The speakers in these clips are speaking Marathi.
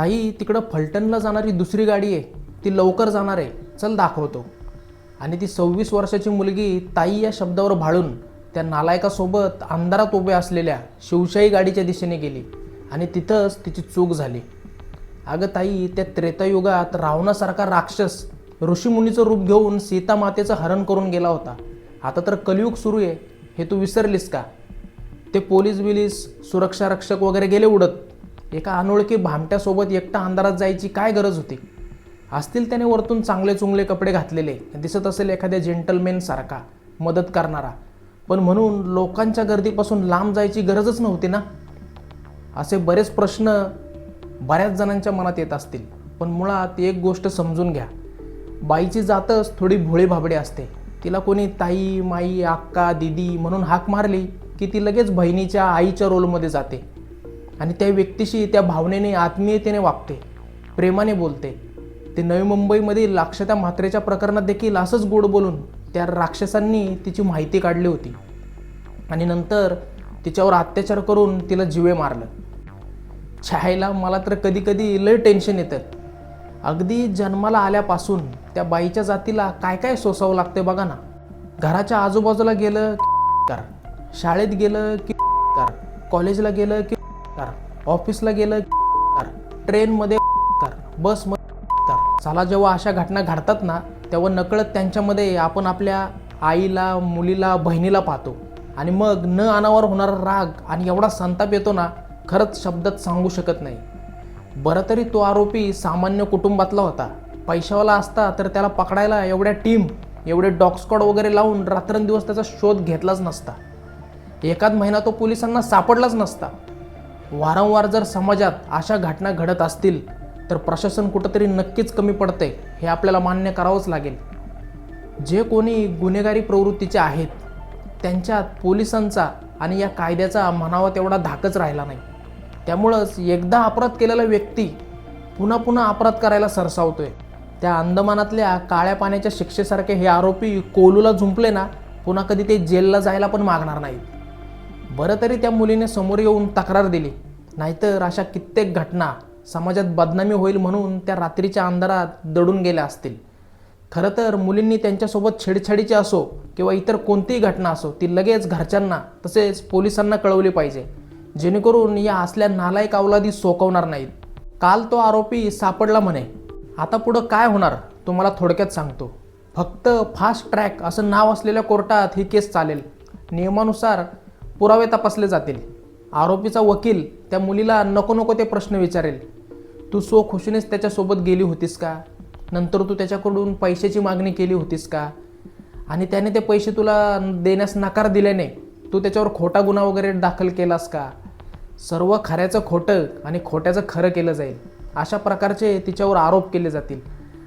ताई तिकडं फलटणला जाणारी दुसरी गाडी आहे. ती लवकर जाणार आहे. चल दाखवतो. आणि ती सव्वीस वर्षाची मुलगी ताई या शब्दावर भाळून त्या नालायकासोबत अंधारात उभ्या असलेल्या शिवशाही गाडीच्या दिशेने गेली आणि तिथंच तिची चूक झाली. अगं ताई त्या त्रेतायुगात रावणासारखा राक्षस ऋषीमुनीचं रूप घेऊन सीता मातेचं हरण करून गेला होता. आता तर कलियुग सुरू आहे. हे तू विसरलीस का? ते पोलीस बिलीस सुरक्षा रक्षक वगैरे गेले उडत. एका अनोळखी भामट्यासोबत एकटा अंधारात जायची काय गरज होती? असतील त्याने वरतून चांगले चुंगले कपडे घातलेले दिसत असेल एखाद्या जेंटलमेनसारखा मदत करणारा. पण म्हणून लोकांच्या गर्दीपासून लांब जायची गरजच नव्हती ना? असे बरेच प्रश्न बऱ्याच जणांच्या मनात येत असतील. पण मुळात एक गोष्ट समजून घ्या. बाईची जातच थोडी भोळी भाबडी असते. तिला कोणी ताई माई अक्का दिदी म्हणून हाक मारली की ती लगेच बहिणीच्या आईच्या रोलमध्ये जाते. आणि त्या व्यक्तीशी त्या भावनेने आत्मीयतेने वागते प्रेमाने बोलते. ते नवी मुंबईमधील अक्षता म्हात्रेच्या प्रकरणात देखील असंच गोड बोलून त्या राक्षसांनी तिची माहिती काढली होती. आणि नंतर तिच्यावर अत्याचार करून तिला जिवे मारलं. छायला मला तर कधी कधी लय टेन्शन येतं. अगदी जन्माला आल्यापासून त्या बाईच्या जातीला काय काय सोसावं लागतं बघा ना. घराच्या आजूबाजूला गेलं कर. शाळेत गेलं की कर. कॉलेजला गेलं की कर. ऑफिसला गेलं कर. ट्रेनमध्ये कर. बसमध्ये कर. चला जेव्हा अशा घटना घडतात ना तेव्हा नकळत त्यांच्यामध्ये आपण आपल्या आईला मुलीला बहिणीला पाहतो. आणि मग न अनावर होणारा राग आणि एवढा संताप येतो ना खरंच शब्दात सांगू शकत नाही. बरं तरी तो आरोपी सामान्य कुटुंबातला होता. पैशावाला असता तर त्याला पकडायला एवढ्या टीम एवढे डॉग वगैरे लावून रात्रंदिवस त्याचा शोध घेतलाच नसता. एकाच महिना तो पोलिसांना सापडलाच नसता. वारंवार जर समाजात अशा घटना घडत असतील तर प्रशासन कुठंतरी नक्कीच कमी पडते हे आपल्याला मान्य करावंच लागेल. जे कोणी गुन्हेगारी प्रवृत्तीचे आहेत त्यांच्यात पोलिसांचा आणि या कायद्याचा म्हणावा तेवढा धाकच राहिला नाही. त्यामुळंच एकदा अपराध केलेला व्यक्ती पुन्हा पुन्हा अपराध करायला सरसावतोय. त्या अंदमानातल्या काळ्या पाण्याच्या शिक्षेसारखे हे आरोपी कोलूला झुंपले ना पुन्हा कधी ते जेलला जायला पण मागणार नाहीत. बरं तरी त्या मुलीने समोर येऊन तक्रार दिली. नाहीतर अशा कित्येक घटना समाजात बदनामी होईल म्हणून त्या रात्रीच्या अंधारात दडून गेल्या असतील. खरं तर मुलींनी त्यांच्यासोबत छेडछाडीची असो किंवा इतर कोणतीही घटना असो ती लगेच घरच्यांना तसेच पोलिसांना कळवली पाहिजे. जेणेकरून या असल्या नालायक अवलादी सोकवणार नाहीत. काल तो आरोपी सापडला म्हणे. आता पुढं काय होणार तुम्हाला थोडक्यात सांगतो. फक्त फास्ट ट्रॅक असं नाव असलेल्या कोर्टात ही केस चालेल. नियमानुसार पुरावे तपासले जातील. आरोपीचा वकील त्या मुलीला नको नको ते प्रश्न विचारेल. तू सो खुशीनेच त्याच्यासोबत गेली होतीस का? नंतर तू त्याच्याकडून पैशाची मागणी केली होतीस का? आणि त्याने ते पैसे तुला देण्यास नकार दिल्याने तू त्याच्यावर खोटा गुन्हा वगैरे दाखल केलास का? सर्व खऱ्याचं खोटं आणि खोट्याचं खरं केलं जाईल. अशा प्रकारचे तिच्यावर आरोप केले जातील.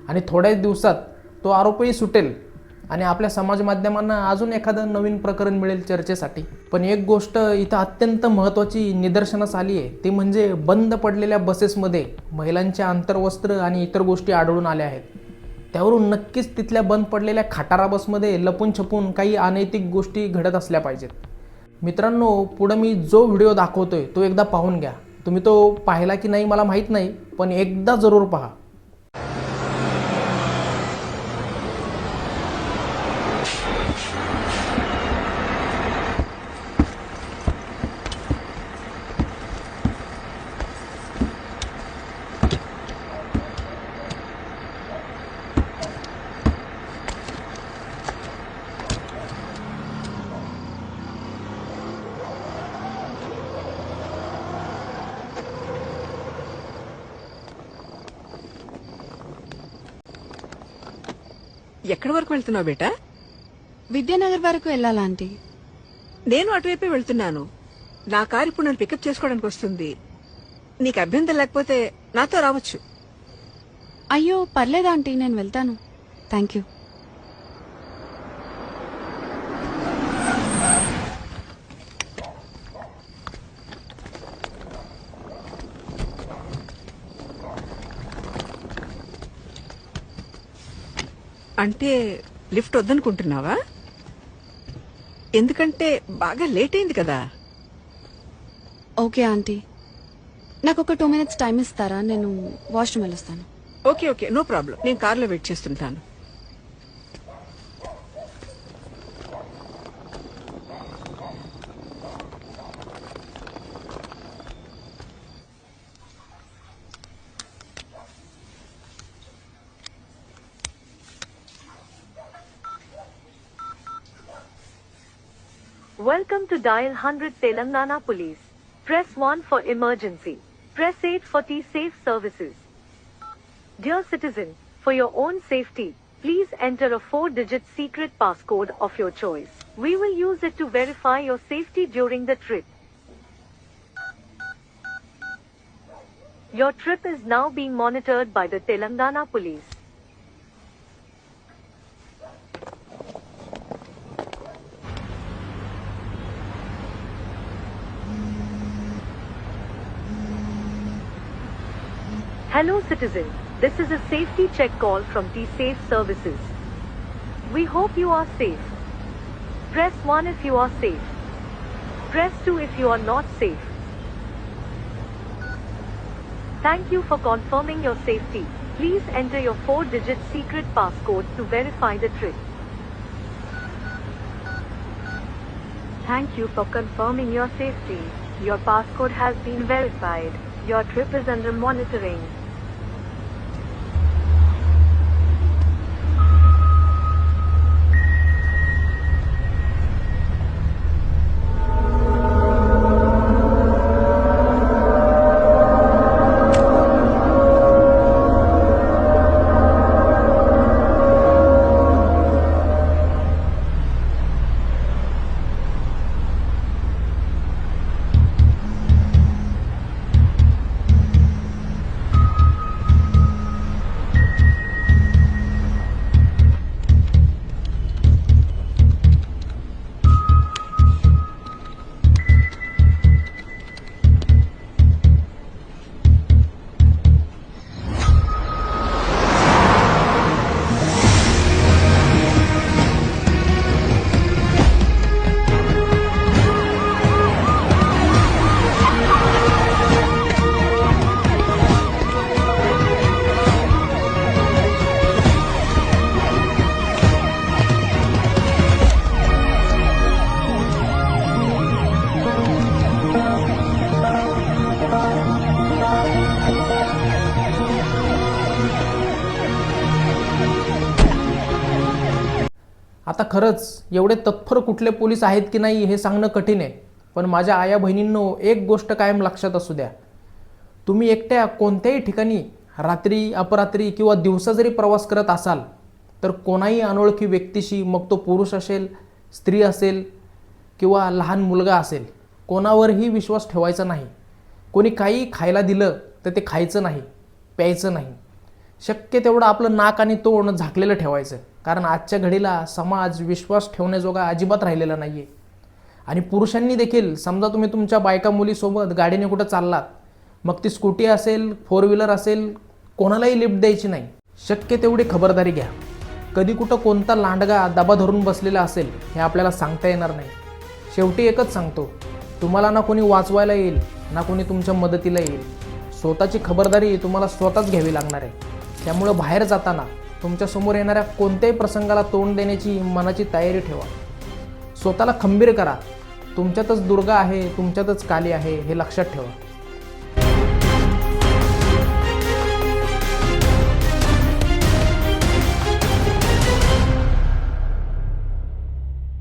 आणि थोड्याच दिवसात तो आरोपही सुटेल. आणि आपल्या समाज माध्यमांना अजून एखादं नवीन प्रकरण मिळेल चर्चेसाठी. पण एक गोष्ट इथं अत्यंत महत्त्वाची निदर्शनास आली आहे. ती म्हणजे बंद पडलेल्या बसेसमध्ये महिलांचे आंतरवस्त्र आणि इतर गोष्टी आढळून आल्या आहेत. त्यावरून नक्कीच तिथल्या बंद पडलेल्या खटारा बसमध्ये लपून छपून काही अनैतिक गोष्टी घडत असल्या पाहिजेत. मित्रांनो पुढं मी जो व्हिडिओ दाखवतोय तो एकदा पाहून घ्या. तुम्ही तो पाहिला की नाही मला माहीत नाही पण एकदा जरूर पहा. ఎక్కడి వరకు వెళ్తున్నావు బేటా? విద్యానగర్ వరకు వెళ్ళాలా ఆంటీ? నేను అటువైపే వెళ్తున్నాను. నా కారు ఇప్పుడు నన్ను పికప్ చేసుకోవడానికి వస్తుంది. నీకు అభ్యంతరం లేకపోతే నాతో రావచ్చు. అయ్యో పర్లేదు ఆంటీ? నేను వెళ్తాను. Thank you. అంటే లిఫ్ట్ వద్దనుకుంటున్నావా? ఎందుకంటే బాగా లేట్ అయింది కదా. Okay aunty. నాకు ఒక టూ మినిట్స్ టైం ఇస్తారా? నేను వాష్రూమ్ వెళ్ళొస్తాను. Okay okay. No problem. నేను కార్లో వెయిట్ చేస్తుంటాను. Welcome to Dial 100 Telangana Police. Press 1 for emergency. Press 8 for T-Safe services. Dear citizen, for your own safety, please enter a 4-digit secret passcode of your choice. We will use it to verify your safety during the trip. Your trip is now being monitored by the Telangana Police. Hello citizen, this is a safety check call from T-Safe Services. We hope you are safe. Press 1 if you are safe. Press 2 if you are not safe. Thank you for confirming your safety. Please enter your 4-digit secret passcode to verify the trip. Thank you for confirming your safety. Your passcode has been verified. Your trip is under monitoring. आता खरंच एवढे तत्पर कुठले पोलीस आहेत की नाही हे सांगणं कठीण आहे. पण माझ्या आया बहिणींनो एक गोष्ट कायम लक्षात असू द्या. तुम्ही एकट्या कोणत्याही ठिकाणी रात्री अपरात्री किंवा दिवसा जरी प्रवास करत असाल तर कोणाही अनोळखी व्यक्तीशी मग तो पुरुष असेल स्त्री असेल किंवा लहान मुलगा असेल कोणावरही विश्वास ठेवायचा नाही. कोणी काही खायला दिलं तर ते खायचं नाही प्यायचं नाही. शक्य तेवढं आपलं नाक आणि तोंड झाकलेलं ठेवायचं. कारण आजच्या घडीला समाज विश्वास ठेवण्याजोगा अजिबात राहिलेला नाही आहे आणि पुरुषांनी देखील समजा तुम्ही तुमच्या बायका मुलीसोबत गाडीने कुठं चाललात मग ती स्कूटी असेल फोर व्हीलर असेल कोणालाही लिफ्ट द्यायची नाही. शक्य तेवढी खबरदारी घ्या. कधी कुठं कोणता लांडगा दबा धरून बसलेला असेल हे आपल्याला सांगता येणार नाही. शेवटी एकच सांगतो तुम्हाला ना कोणी वाचवायला येईल ना कोणी तुमच्या मदतीला येईल. स्वतःची खबरदारी तुम्हाला स्वतःच घ्यावी लागणार आहे. त्यामुळं बाहेर जाताना तुमच्यासमोर येणाऱ्या कोणत्याही प्रसंगाला तोंड देण्याची मनाची तयारी ठेवा. स्वतःला खंबीर करा. तुमच्यातच दुर्गा आहे तुमच्यातच काली आहे हे लक्षात ठेवा.